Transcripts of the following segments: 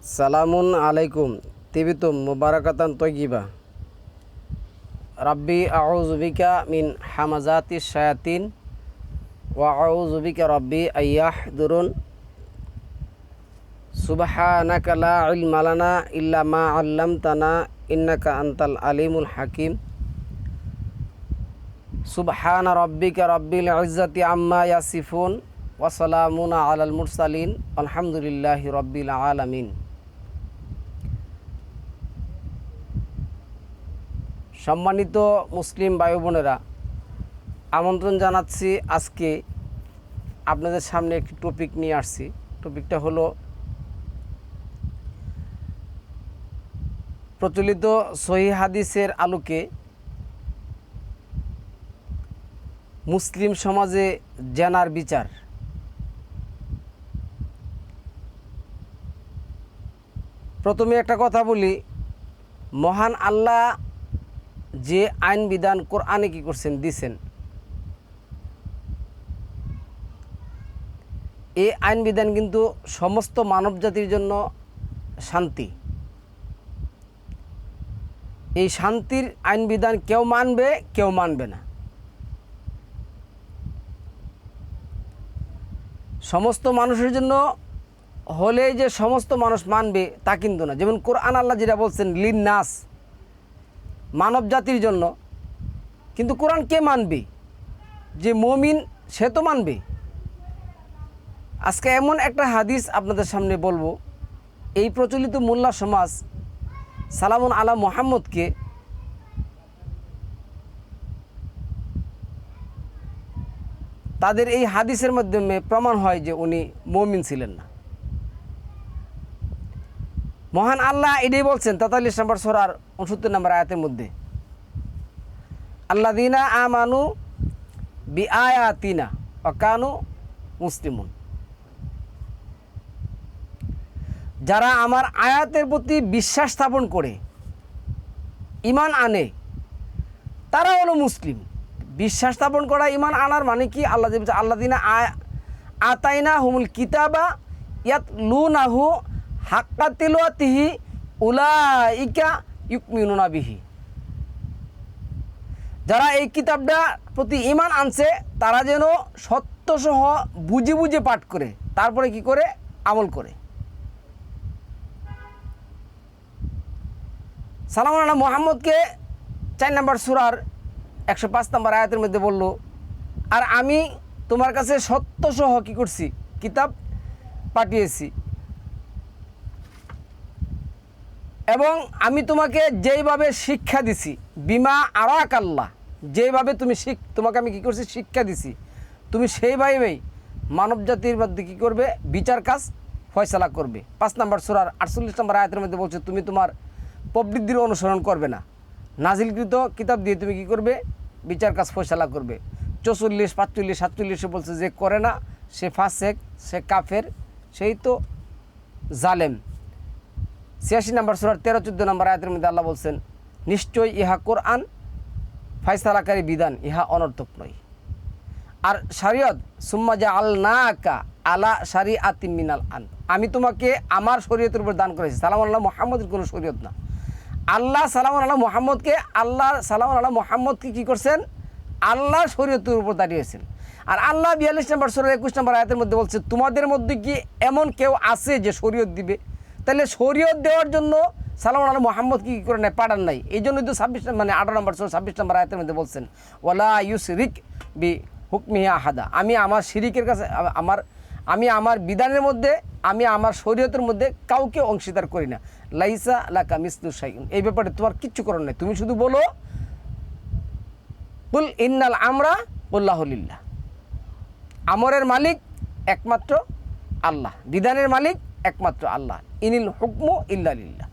সালামুন আলাইকুম, তিবিতুম মুবারাকাতান তৈগিবা রাব্বি আউজুবিকা মিন হামাজাতি শায়াতিন, ওয়া আউজুবিকা রাব্বি আইয়াহ দুরুন সুবহানাকা লা ইলমা লানা ইল্লা মা আল্লামতানা, ইন্নাকা আনতাল আলিমুল হাকিম। সুবহানা রাব্বিকা রাব্বিল ইজ্জাতি আম্মা ইয়াসিফুন, ওয়া সালামুন আলাল মুরসালিন, আলহামদুলিল্লাহি রাব্বিল আলামিন। সম্মানিত মুসলিম ভাই বোনেরা, আমন্ত্রণ জানাচ্ছি আজকে আপনাদের সামনে একটি টপিক নিয়ে আসছি। টপিকটা হলো প্রচলিত সহি হাদিসের আলোকে মুসলিম সমাজে জেনার বিচার। প্রথমে একটা কথা বলি, মহান আল্লাহ যে আইন বিধান কোরআনে কি করছেন, দিছেন। এই আইন বিধান কিন্তু সমস্ত মানব জাতির জন্য শান্তি। এই শান্তির আইন বিধান কেউ মানবে কেউ মানবে না। সমস্ত মানুষের জন্য হলে যে সমস্ত মানুষ মানবে, তা কিন্তু না। যেমন কোরআন আল্লাহ যেটা বলছেন লিন নাস মানব জাতির জন্য। কিন্তু কোরআন কে মানবে? যে মমিন, সে তো মানবে। আজকে এমন একটা হাদিস আপনাদের সামনে বলব। এই প্রচলিত মোল্লা সমাজ সালামুন আলা মোহাম্মদকে তাদের এই হাদিসের মাধ্যমে প্রমাণ হয় যে উনি মমিন ছিলেন না। মহান আল্লাহ এটাই বলছেন, তেতাল্লিশ নম্বর সরার উনসত্তর নম্বর আয়াতের মধ্যে। আল্লাহ দিনা আমানু বি আয়াতিনা অকানু মুসলিমুন। যারা আমার আয়াতের প্রতি বিশ্বাস স্থাপন করে ইমান আনে, তারা হলো মুসলিম। বিশ্বাস স্থাপন করা ইমান আনার মানে কি? আল্লাহ আল্লাহ দিনা আতাইনা হুমুল কিতাবা ইয়াত লু নাহু হাক্কা তিলুয়াতিহি উলাইকা ইউকমিনুনা বিহি। যারা এই কিতাবটা প্রতি ইমান আনছে, তারা যেন সত্যসহ বুঝে বুঝে পাঠ করে, তারপরে কি করে? আমল করে। সালাম আল্লাহ মোহাম্মদকে চার নম্বর সুরার একশো পাঁচ নম্বর আয়াতের মধ্যে বলল, আর আমি তোমার কাছে সত্যসহ কী করছি? কিতাব পাঠিয়েছি। এবং আমি তোমাকে যেইভাবে শিক্ষা দিছি, বিমা আরাক আল্লাহ, যেইভাবে তুমি শিখ, তোমাকে আমি কী করছি? শিক্ষা দিছি। তুমি সেইভাবেই মানব জাতির মধ্যে কী করবে? বিচার কাজ, ফয়সালা করবে। পাঁচ নম্বর সুরার আটচল্লিশ নম্বর আয়াতের মধ্যে বলছে, তুমি তোমার প্রবৃদ্ধির অনুসরণ করবে না। নাজিলকৃত কিতাব দিয়ে তুমি কি করবে? বিচার কাজ, ফয়সালা করবে। চৌচল্লিশ, পাঁচচল্লিশ, সাতচল্লিশে বলছে যে, করে না, সে ফাসেক, সে কাফের, সেই তো জালেম। ছিয়াশি নম্বর সুরার তেরো, চোদ্দ নম্বর আয়াতের মধ্যে আল্লাহ বলছেন, নিশ্চয়ই ইহা কোরআন ফাইসালাকারী বিধান, ইহা অনর্থক নয়। আর শারিয়ত, সুম্মা জা আল না আকা আলা শারি আতিম মিনাল আন আমি তোমাকে আমার শরীয়তের উপর দান করেছি। সালাম আল্লাহ মোহাম্মদের কোনো শরীয়ত না। আল্লাহ সালাম আল্লাহ মোহাম্মদকে আল্লাহ সালাম আল্লাহ মোহাম্মদকে কী করছেন? আল্লাহ শরীয়তের উপর দাঁড়িয়েছেন। আর আল্লাহ বিয়াল্লিশ নম্বর সরের একুশ নম্বর আয়াতের মধ্যে বলছে, তোমাদের মধ্যে কি এমন কেউ আছে যে শরীয়ত দিবে? তাহলে শরীয়ত দেওয়ার জন্য সালাম আল্লাহ মোহাম্মদ কি করে নেয়? পাঠান নাই। এই জন্যই তো ছাব্বিশ মানে আঠারো নম্বর ছাব্বিশ নম্বর আয়াতের মধ্যে বলছেন ওলা ইউস রিক বি হুকমিয়া আহাদা। আমি আমার শিরিকের কাছে, আমার, আমি আমার বিধানের মধ্যে, আমি আমার শরীয়তের মধ্যে কাউকে অংশীদার করি না। লাইসা লাকা মিসলু সাইন এই ব্যাপারে তোমার কিচ্ছু করার নেই। তুমি শুধু বলো, কুল ইন্নাল আমরা উল্লাহলিল্লাহ আমরের মালিক একমাত্র আল্লাহ। বিধানের মালিক একমাত্র আল্লাহ। ইনিল হুকমু ইল্লালিল্লাহ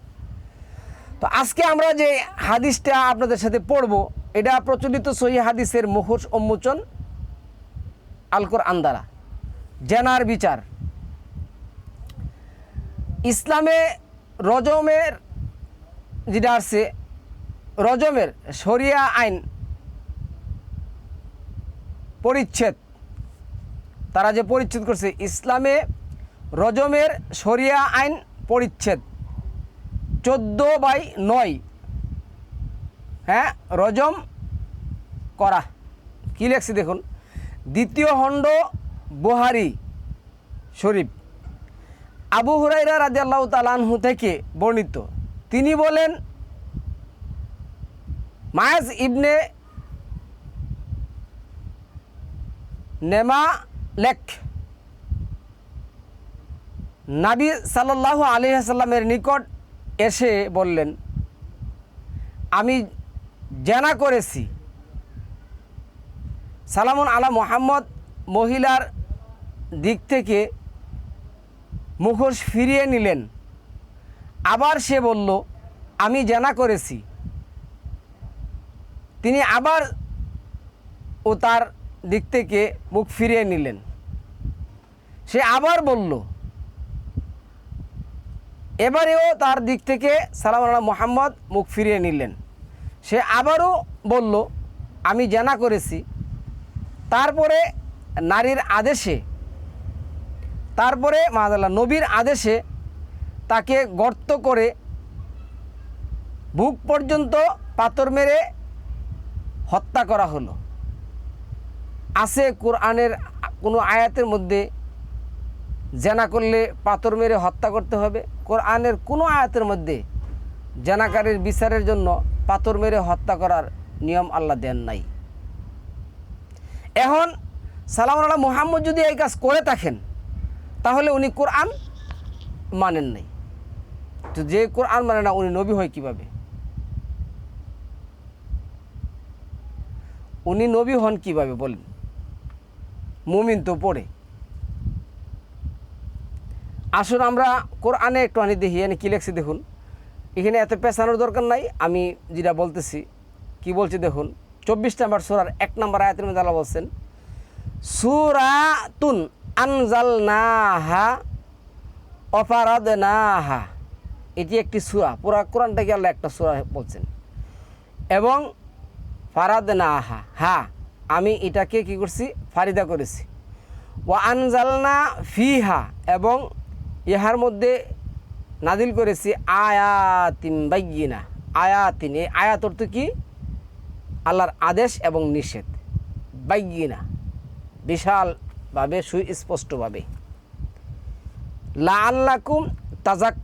তো আজকে আমরা যে হাদিসটা আপনাদের সাথে পড়ব, এটা প্রচলিত সহি হাদিসের মুখোশ উন্মোচন আলকর আন্দারা জেনার বিচার। ইসলামে রজমের, যেটা আছে রজমের শরিয়া আইন পরিচ্ছেদ, তারা যে পরিচ্ছেদ করছে, ইসলামে রজমের শরিয়া আইন পরিচ্ছেদ। চোদ্দ বাই নয়। হ্যাঁ রজম করা। কী লেখছি দেখুন? দ্বিতীয় খণ্ড, বুহারি শরীফ। আবু হুরাইরা রাজিয়াল্লাহ তালানহু থেকে বর্ণিত। তিনি বলেন, মায়াজ ইবনে নেমা লেখ নাবি সাল্লাল্লাহু আলী আসাল্লামের নিকট এসে বললেন, আমি জেনা করেছি। সালামুন আলা মোহাম্মদ মহিলার দিক থেকে মুখোশ ফিরিয়ে নিলেন। আবার সে বলল, আমি জেনা করেছি। তিনি আবার ও তার দিক থেকে মুখ ফিরিয়ে নিলেন। সে আবার বলল এবারেও তার দিক থেকে সালাম আল্লাহ মোহাম্মদ মুখ ফিরিয়ে নিলেন। সে আবারও বলল, আমি জানা করেছি। তারপরে নারীর আদেশে, তারপরে মাদাল্লাহ নবীর আদেশে তাকে গর্ত করে বুক পর্যন্ত পাথর মেরে হত্যা করা হলো। আছে কোরআনের কোনো আয়াতের মধ্যে জেনা করলে পাথর মেরে হত্যা করতে হবে। কোরআনের কোনো আয়াতের মধ্যে জেনাকারীর বিচারের জন্য পাথর মেরে হত্যা করার নিয়ম আল্লাহ দেন নাই। এখন সালাম আল্লাহ মোহাম্মদ যদি এই কাজ করে থাকেন, তাহলে উনি কোরআন মানেন নাই। তো যে কোরআন মানে না, উনি নবী হয় কীভাবে? উনি নবী হন কীভাবে বলেন? মুমিন তো পড়ে। আসুন আমরা কোরআনে একটু আনি দেখি, এনে কী লেখছি দেখুন। এখানে এত পেছানোর দরকার নাই, আমি যেটা বলতেছি, কি বলছি দেখুন, চব্বিশ নাম্বার সুরার এক নম্বর আয়াতের মধ্যে আল্লাহ বলছেন, সুরাতুন আনজাল নাহা অপারাদ নাহা এটি একটি সুরা, পুরা কোরআনটাকে আল্লাহ একটা সুরা বলছেন। এবং ফারাদ নাহা হা আমি এটাকে কি করছি, ফারিদা করেছি। ও আনজালনা ফিহা, এবং ইহার মধ্যে নাদিল করেছি আয়াতিন বাইগিনা আয়াতিন, এই আয়াত অর্থ কি? আল্লাহর আদেশ এবং নিষেধ। বাইগিনা বিশালভাবে, সুস্পষ্টভাবে। লা আল্লাকুম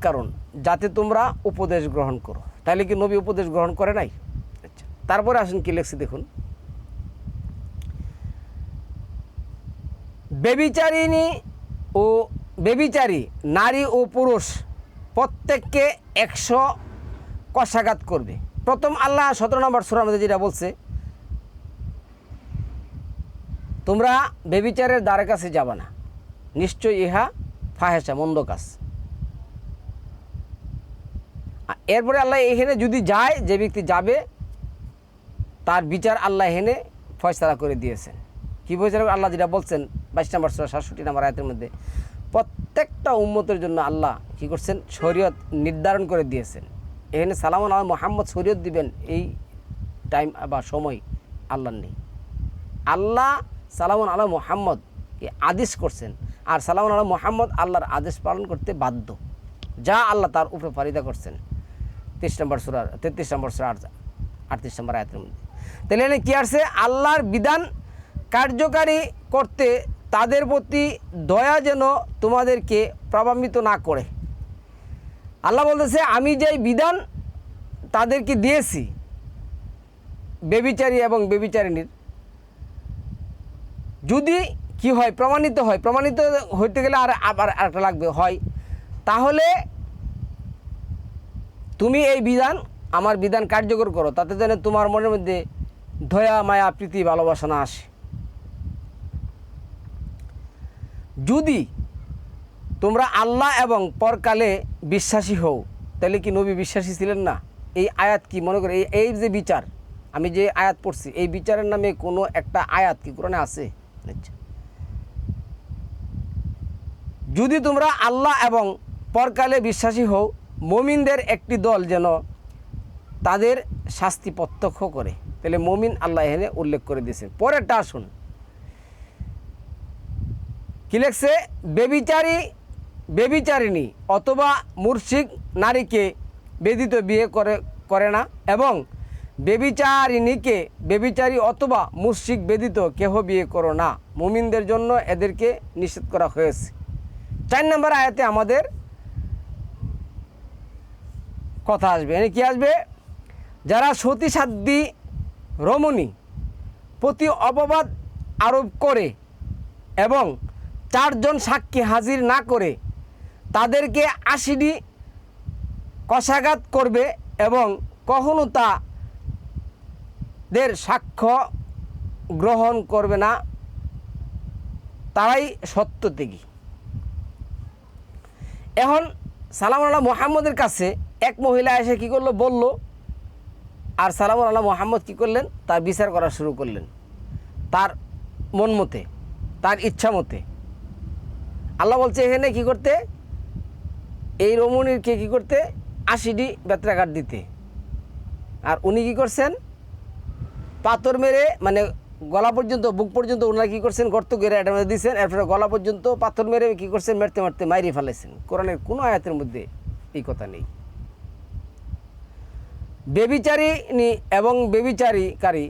কারণ যাতে তোমরা উপদেশ গ্রহণ করো। তাহলে কি নবী উপদেশ গ্রহণ করে নাই? আচ্ছা তারপরে আসুন কি লেখছি দেখুন। বেবিচারিণী ও বেবিচারী, নারী ও পুরুষ, প্রত্যেককে একশো কষাঘাত করবে। প্রথম আল্লাহ সতেরো নম্বর সুরার মধ্যে যেটা বলছে, তোমরা বেবিচারের দ্বারের কাছে যাবা না। নিশ্চয় ইহা ফাহেসা মন্দ কাজ। এরপরে আল্লাহ এখানে যদি যায়, যে ব্যক্তি যাবে, তার বিচার আল্লাহ এখানে ফয়সলা করে দিয়েছেন। কী করে? আল্লাহ যেটা বলছেন, বাইশ নম্বর সুরা সাতষট্টি নম্বর আয়তের মধ্যে প্রত্যেকটা উম্মতের জন্য আল্লাহ কী করছেন? শরীয়ত নির্ধারণ করে দিয়েছেন। এখানে সালাম আল্লাহ মোহাম্মদ শরীয়ত দিবেন, এই টাইম বা সময় আল্লাহর নেই। আল্লাহ সালামন আল্লাহ মোহাম্মদকে আদেশ করছেন, আর সালামন আল্লাহ মোহাম্মদ আল্লাহর আদেশ পালন করতে বাধ্য। যা আল্লাহ তার উপরে ফারিদা করছেন। তেইশ নম্বর সুরার তেত্রিশ নম্বর সুরা আটত্রিশ নম্বর আয়াতের মধ্যে। তাহলে এখানে কী আসছে? আল্লাহর বিধান কার্যকারী করতে তাদের প্রতি দয়া যেন তোমাদেরকে প্রভাবিত না করে। আল্লাহ বলতেছে, আমি যেই বিধান তাদেরকে দিয়েছি বেবিচারী এবং বেবিচারিণীর যদি কি হয়, প্রমাণিত হয়, প্রমাণিত হইতে গেলে আর আবার একটা লাগবে, হয়, তাহলে তুমি এই বিধান, আমার বিধান কার্যকর করো, তাতে যেন তোমার মনের মধ্যে দয়া, মায়া, প্রীতি, ভালোবাসা না আসে। যদি তোমরা আল্লাহ এবং পরকালে বিশ্বাসী হও তাহলে কি নবী বিশ্বাসী ছিলেন না? এই আয়াত কি? মনে করে এই এই যে বিচার আমি যে আয়াত পড়ছি এই বিচারের নামে কোনো একটা আয়াত কি কোরআনে আছে? আচ্ছা। যদি তোমরা আল্লাহ এবং পরকালে বিশ্বাসী হও মমিনদের একটি দল যেন তাদের শাস্তি প্রত্যক্ষ করে তাহলে মমিন আল্লাহ এখানে উল্লেখ করে দিয়েছেন। পরেরটা আসুন। কি লেখছে? বেবিচারী, বেবিচারিণী অথবা মূর্ষিক নারীকে বেদিত বিয়ে করে করে না এবং বেবিচারিণীকে বেবিচারী অথবা মুর্শিক বেদিত কেহ বিয়ে করো না। মুমিনদের জন্য এদেরকে নিষেধ করা হয়েছে। চার নম্বর আয়াতে আমাদের কথা আসবে। এনে কি আসবে? যারা সতীসাধ্যী রমণী প্রতি অপবাদ আরোপ করে এবং চারজন সাক্ষী হাজির না করে তাদেরকে আশিটি কষাঘাত করবে এবং কখনো তা দের সাক্ষ্য গ্রহণ করবে না। তারাই সত্য ত্যাগী। এখন সালাম আল্লাহ মোহাম্মদের কাছে এক মহিলা এসে কী করল, বলল, আর সালাম আল্লাহ মোহাম্মদ কী করলেন? তার বিচার করা শুরু করলেন। তার মন মতে, তার ইচ্ছা মতে। আল্লাহ বলছে, এখানে কি করতে? এই রমণীরকে কী করতে? আশিটি বেত্রাঘাট দিতে। আর উনি কি করছেন? পাথর মেরে মানে গলা পর্যন্ত, বুক পর্যন্ত ওনারা কী করছেন? গর্ত করে এটা মধ্যে দিয়েছেন এরপরে গলা পর্যন্ত পাথর মেরে কী করছেন? মারতে মারতে মাইরে ফেলেছেন। কোরআনের কোনো আয়াতের মধ্যে এই কথা নেই। বেবিচারিণী এবং বেবিচারিকারী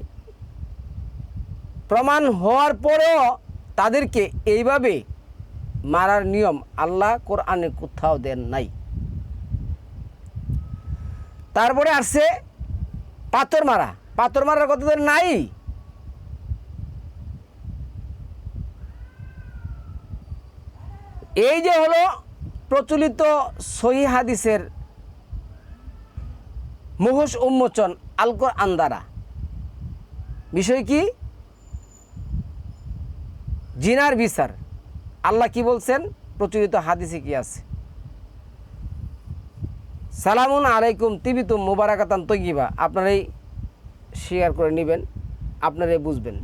প্রমাণ হওয়ার পরেও তাদেরকে এইভাবে মারার নিয়ম আল্লাহ কোরআনে কোথাও দেন নাই। তারপরে আসছে পাথর মারা। পাথর মারার কথা তো নাই। এই যে হলো প্রচলিত সহি হাদিসের মুহস উন্মোচন আলকর আন্দারা বিষয় কি? জিনার বিচার। আল্লাহ কি বলছেন? প্রচলিত হাদিসে কি আছে? সালামুন আলাইকুম তিবিতুম মুবারাকাতান তৈগিবা আপনারাই শেয়ার করে নেবেন, আপনারাই বুঝবেন।